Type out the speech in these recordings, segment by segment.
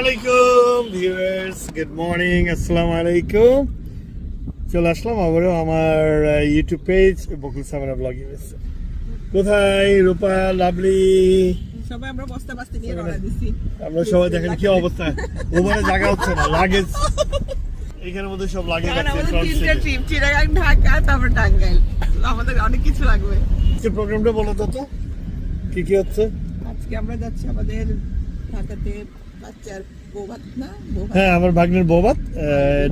আলাইকুম viewers good morning আসসালামু আলাইকুম। চলে আসলাম আবারও আমার YouTube page Bakul Samra blogging কোথায় রূপা লাভলি? সবাই আমরা বস্তা বাস্তা নিয়ে রওনা দিছি। আমরা সবাই দেখেন কি অবস্থা। ওখানে জায়গা হচ্ছে না লাগেজ এখানের মধ্যে সব আমাদের তিনটা ট্রিপ চিটাগাং ঢাকা তারপর টাঙ্গাইল আমাদের অনেক কিছু লাগবে। প্রোগ্রামটা বলো তো তো কি কি হচ্ছে? আজকে আমরা যাচ্ছি আমাদের ঢাকাতে হ্যাঁ আমার ভাগ্নের বৌবাত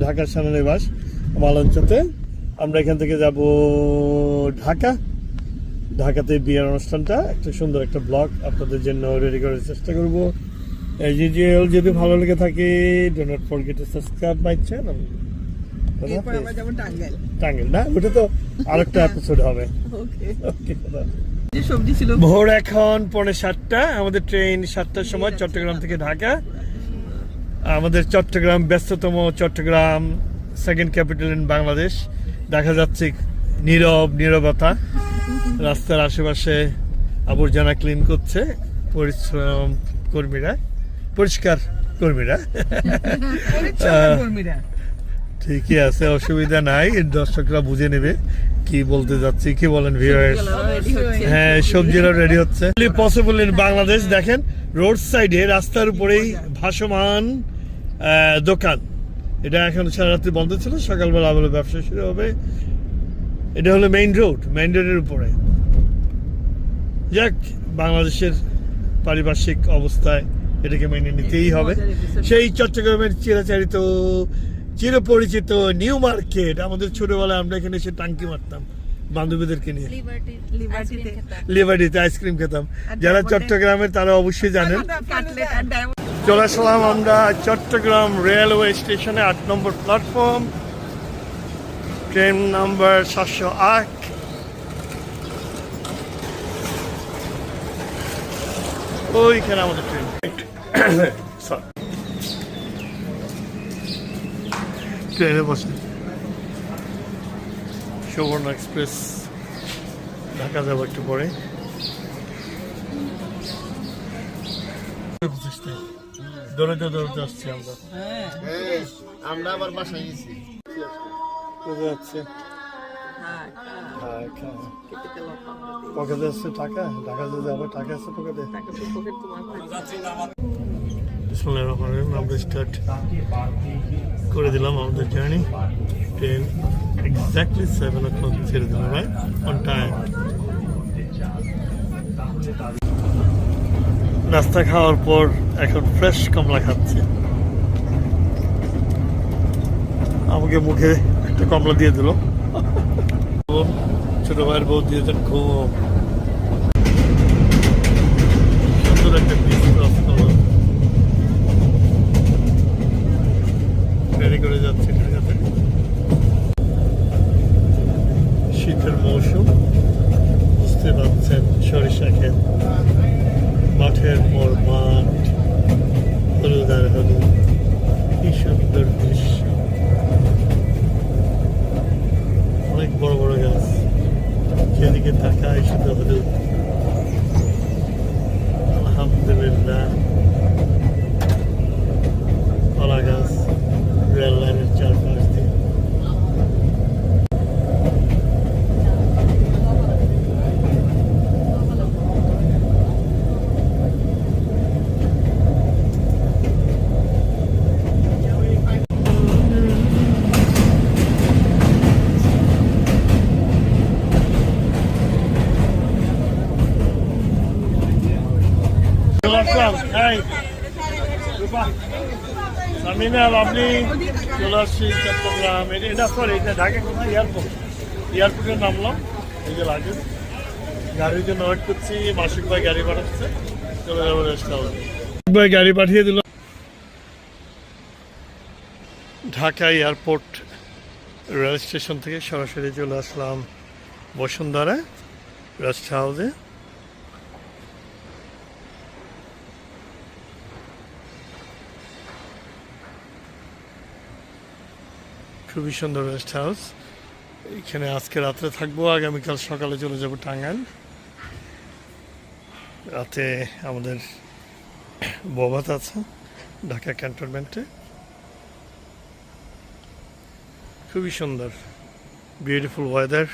ঢাকার সামনে বাস মালঞ্চতে আমরা এখান থেকে যাব ঢাকা। ঢাকাতে বিয়ের অনুষ্ঠানটা একটা সুন্দর একটা ব্লগ আপনাদের জন্য রেডি করার চেষ্টা করব। এই যে যে যদি ভালো লেগে থাকে do not forget to subscribe my channel Tangail. না? ওটা তো আরেকটা এপিসোড হবে। ওকে ওকে ভোর এখন পৌনে সাতটা আমাদের ট্রেন সাতটার সময় চট্টগ্রাম থেকে ঢাকা। আমাদের চট্টগ্রাম ব্যস্ততম Chittagong second capital in Bangladesh. দেখা যাচ্ছে নীরব নীরবতা। রাস্তার আশেপাশে আবর্জনা ক্লিন করছে পরিশ্রম কর্মীরা পরিষ্কার কর্মীরা। কর্মীরা। ঠিকই আছে অসুবিধা নাই। দর্শকরা বুঝে নেবে কি বলতে যাচ্ছি। কি বলেন ভিউয়ার্স হ্যাঁ সবজিরা রেডি হচ্ছে। পসিবল ইন বাংলাদেশ দেখেন রোড সাইডে রাস্তার উপরেই ভাসমান আহ, দোকান। এটা এখন সারা রাত্রি বন্ধ ছিল সকালবেলা আবার ব্যবসা শুরু হবে। এটা হলো মেইন রোড মেইন রোডের উপরে। যাক বাংলাদেশের পারিপার্শ্বিক অবস্থায় এটাকে মেনে নিতেই হবে। সেই চট্টগ্রামের চিরাচারিত চিরপরিচিত নিউ মার্কেট। আমাদের ছোটবেলায় আমরা এখানে এসে টাঙ্কি মারতাম বান্ধবীদেরকে নিয়ে। লিবার্টিতে আইসক্রিম খেতাম। যারা চট্টগ্রামের তারা অবশ্যই জানেন। কাটলেট আর ডায়মন্ড চলে আসলাম আমরা চট্টগ্রাম রেলওয়ে স্টেশনে আট নম্বর প্ল্যাটফর্ম ট্রেন নাম্বার সাতশো আট। ওইখানে আমাদের ট্রেন ট্রেনে বসে সুবর্ণ এক্সপ্রেস ঢাকা যাব একটু পরে দৌড়াতে দৌড়াতে আসছি আমরা হ্যাঁ আমরা আবার বাসায় গেছি কোথায় যাচ্ছে হ্যাঁ পকেটে আসছে টাকা ঢাকা যাবে টাকা আছে পকেটে আমরা স্টার্ট করে দিলাম আমাদের journey train exactly seven o'clock ছেড়ে দিলাম রাইট অন টাইম নাস্তা খাওয়ার পর এখন ফ্রেশ কমলা খাচ্ছি। আমাকে মুখে একটা কমলা দিয়ে দিল। ছোট ভাইয়ের বউ দিয়েছেন খুব সুন্দর একটা পিস ক্রস করলাম ট্রেনে করে যাচ্ছি ঢাকাতে শীতের মৌসুম বুঝতে পারছেন সরিষা ক্ষেত মাঠের পর মাঠ হলুদ আর হলুদ কি সুন্দর দৃশ্য অনেক বড় বড় গাছ যেদিকে তাকায় শুধু হলুদ আলহামদুলিল্লাহ কলা গাছ রেল লাইনের চারপাশ দিয়ে চলে আসলাম এই রূপা সামিনা লাভলি চলে আসছি চট্টগ্রাম এটা সরি এটা ঢাকা কোথায় এয়ারপোর্ট এয়ারপোর্টে নামলাম এই যে লাগে গাড়ির জন্য ওয়েট করছি, মাসিক ভাই গাড়ি পাঠাচ্ছে। চলে যাব রেস্ট ভাই গাড়ি পাঠিয়ে দিল। ঢাকা এয়ারপোর্ট রেল স্টেশন থেকে সরাসরি চলে আসলাম বসুন্ধরা রেস্ট হাউসে খুবই সুন্দর রেস্ট হাউস। এখানে আজকে রাত্রে থাকব, আগামীকাল সকালে চলে যাব টাঙ্গাইল। রাতে আমাদের বভাত আছে, ঢাকা ক্যান্টনমেন্টে। খুবই সুন্দর বিউটিফুল ওয়েদার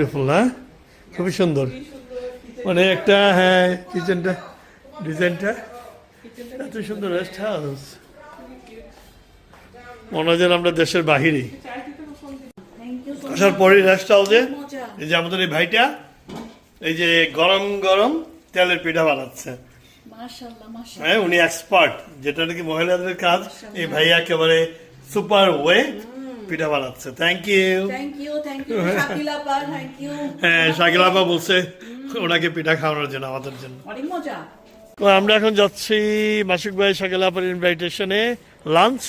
বিউটিফুল না? খুবই সুন্দর। মানে একটা হ্যাঁ কিচেনটা ডিজাইনটা এত সুন্দর রেস্ট হাউস মনে হয় আমরা দেশের বাহিরে। আসার পরে রেস্ট হাউসে এই যে আমাদের এই ভাইটা এই যে গরম গরম তেলের পিঠা বানাচ্ছে। হ্যাঁ উনি এক্সপার্ট যেটা নাকি মহিলাদের কাজ এই ভাইয়া একেবারে সুপার ওয়ে পিঠা বানাচ্ছে। Thank you thank you thank you Shakila thank you হ্যাঁ শাকিল আপা বলছে ওনাকে পিঠা খাওয়ানোর জন্য আমাদের জন্য। অনেক মজা। তো আমরা এখন যাচ্ছি মাসুক ভাই শাকিল আপার ইনভাইটেশনে লাঞ্চ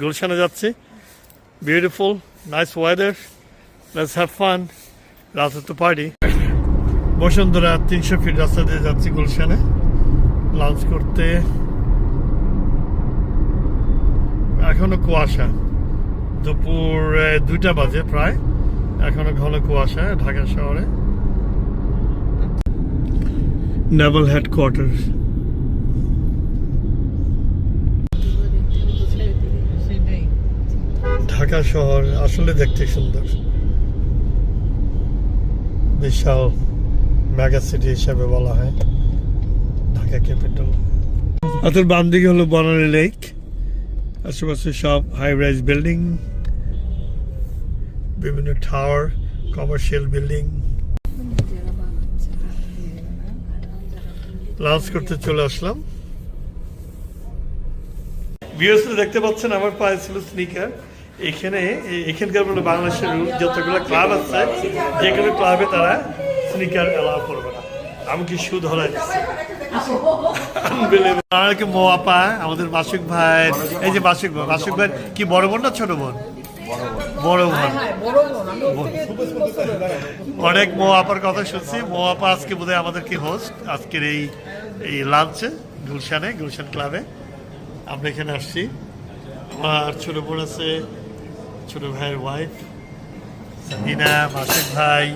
গুলশানে যাচ্ছি। Beautiful nice weather let's have fun রাতে তো পার্টি বসুন্ধরা তিনশো ফিট রাস্তা দিয়ে যাচ্ছি গুলশানে। লাঞ্চ করতে। এখনও কুয়াশা। দুপুর দুইটা বাজে প্রায়। এখনও ঘন কুয়াশা ঢাকা শহরে। নেভাল হেডকোয়ার্টার ঢাকা শহর আসলে দেখতে সুন্দর। বিশাল মেগা সিটি হিসেবে বলা হয় ঢাকা ক্যাপিটাল। অতর বাম দিকে হলো বনানী লেক। আশেপাশে সব হাই রাইজ বিল্ডিং বিভিন্ন টাওয়ার কমার্শিয়াল বিল্ডিং লাঞ্চ করতে চলে আসলাম। ভিউসে দেখতে পাচ্ছেন, আমার পায়ে ছিল স্নিকার এখানে, এখানকার বলে বাংলাদেশের যতগুলো ক্লাব আছে যে কোনো ক্লাবে তারা স্নিকার অ্যালাউ করবে না। আমাকে মো আপা আমাদের মাসুক ভাই, এই যে মাসুক ভাই মাসুক ভাই কি বড় বোন না ছোট বোন? বড় বোন। অনেক মো আপার কথা শুনছি। মো আপা আজকে বোধহয় আমাদের কি হোস্ট আজকের এই এই লাঞ্চে গুলশানে গুলশান ক্লাবে আমরা এখানে আসছি। আমার ছোট বোন আছে ছোট ভাইয়ের ওয়াইফ সাকিনা মাসিক ভাই।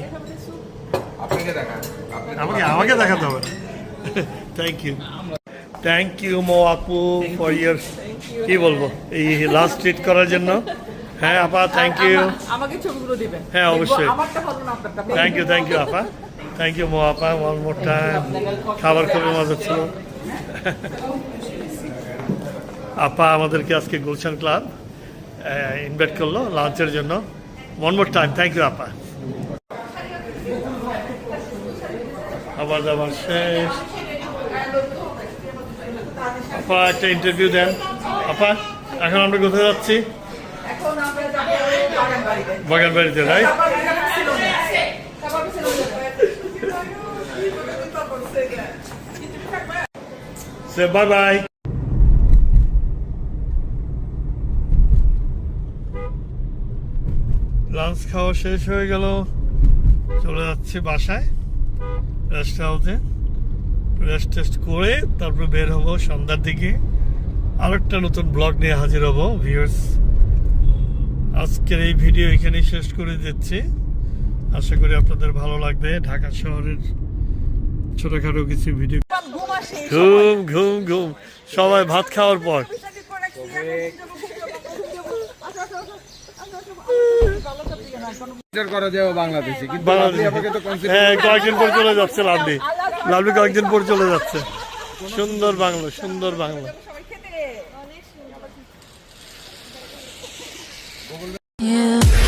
আপনাকে দেখান আপনি আমাকে আমাকে দেখাতে হবে থ্যাংক ইউ থ্যাংক ইউ মো আপু ফর ইয়ার কি বলব? এই লাস্ট ট্রিট করার জন্য। হ্যাঁ আপা থ্যাংক ইউ আমাকে ছবিগুলো দিবেন। হ্যাঁ, অবশ্যই। থ্যাংক ইউ থ্যাংক ইউ আপা। থ্যাংক ইউ মো আপা ওয়ান মোর টাইম খাবার খুবই মজা ছিল। আপা আমাদেরকে আজকে গুলশান ক্লাব ইনভাইট করল লাঞ্চের জন্য। One more time thank you আপা। খাবার দাবার শেষ। আপা একটা ইন্টারভিউ দেন। আপা এখন আমরা কোথায় যাচ্ছি? বাগান বাড়িতে সে বাই বাই লাঞ্চ খাওয়া শেষ হয়ে গেল। চলে যাচ্ছি বাসায় রেস্ট হাউসে রেস্ট টেস্ট করে তারপর বের হব সন্ধ্যার দিকে। আরেকটা নতুন ব্লগ নিয়ে হাজির হব ভিউয়ার্স আজকের এই ভিডিও এখানেই শেষ করে দিচ্ছি। আশা করি আপনাদের ভালো লাগবে। ঢাকা শহরের ছোটখাটো কিছু ভিডিও। ঘুম ঘুম ঘুম ঘুম। সবাই ভাত খাওয়ার পর। হ্যাঁ কয়েকদিন পর চলে যাচ্ছে লাভলি। লাভলি কয়েকদিন পর চলে যাচ্ছে। সুন্দর বাংলা সুন্দর বাংলা। you.